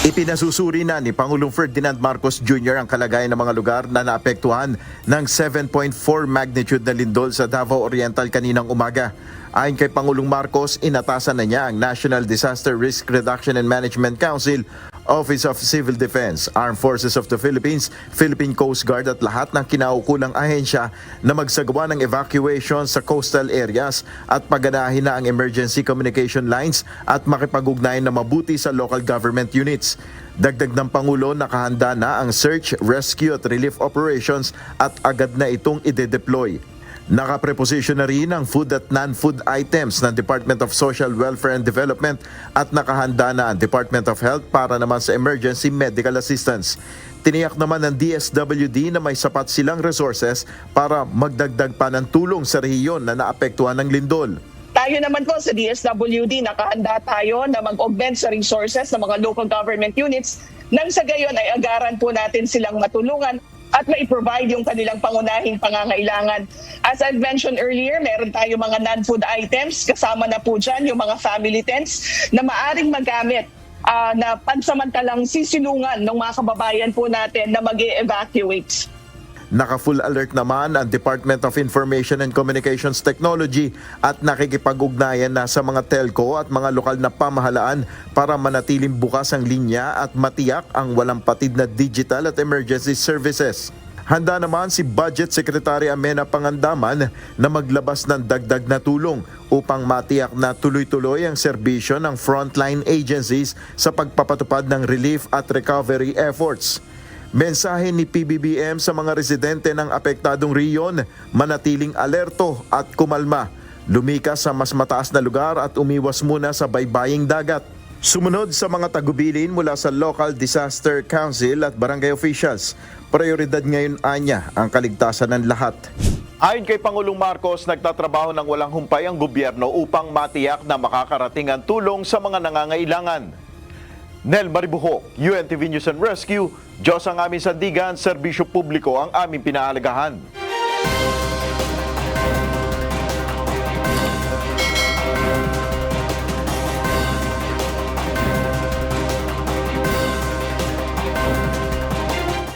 Ipinasusuri na ni Pangulong Ferdinand Marcos Jr. ang kalagayan ng mga lugar na naapektuhan ng 7.4 magnitude na lindol sa Davao Oriental kaninang umaga. Ayon kay Pangulong Marcos, inatasan na niya ang National Disaster Risk Reduction and Management Council, Office of Civil Defense, Armed Forces of the Philippines, Philippine Coast Guard at lahat ng kinaukulang ahensya na magsagawa ng evacuation sa coastal areas at paganahin na ang emergency communication lines at makipag-ugnayan na mabuti sa local government units. Dagdag ng Pangulo, nakahanda na ang search, rescue at relief operations at agad na itong ide-deploy. Nakapreposition na rin ang food at non-food items ng Department of Social Welfare and Development at nakahanda na ang Department of Health para naman sa emergency medical assistance. Tiniyak naman ng DSWD na may sapat silang resources para magdagdag pa ng tulong sa rehiyon na naapektuhan ng lindol. Tayo naman po sa DSWD, nakahanda tayo na mag-augment sa resources ng mga local government units nang sa gayon ay agaran po natin silang matulungan at mai-provide yung kanilang pangunahing pangangailangan. As I've mentioned earlier, meron tayo mga non-food items, kasama na po dyan yung mga family tents na maaring magamit ah, na pansamantalang sisilungan ng mga kababayan po natin na mag evacuate Naka-full alert naman ang Department of Information and Communications Technology at nakikipag-ugnayan na sa mga telco at mga lokal na pamahalaan para manatiling bukas ang linya at matiyak ang walang patid na digital at emergency services. Handa naman si Budget Secretary Amena Pangandaman na maglabas ng dagdag na tulong upang matiyak na tuloy-tuloy ang serbisyo ng frontline agencies sa pagpapatupad ng relief at recovery efforts. Mensahe ni PBBM sa mga residente ng apektadong riyon, manatiling alerto at kumalma. Lumikas sa mas mataas na lugar at umiwas muna sa baybaying dagat. Sumunod sa mga tagubilin mula sa Local Disaster Council at barangay officials. Prioridad ngayon anya ang kaligtasan ng lahat. Ayon kay Pangulong Marcos, nagtatrabaho ng walang humpay ang gobyerno upang matiyak na makakarating ang tulong sa mga nangangailangan. Nel Maribuhok, UNTV News and Rescue, Diyos ang aming sandigan, serbisyo publiko ang aming pinaalagahan.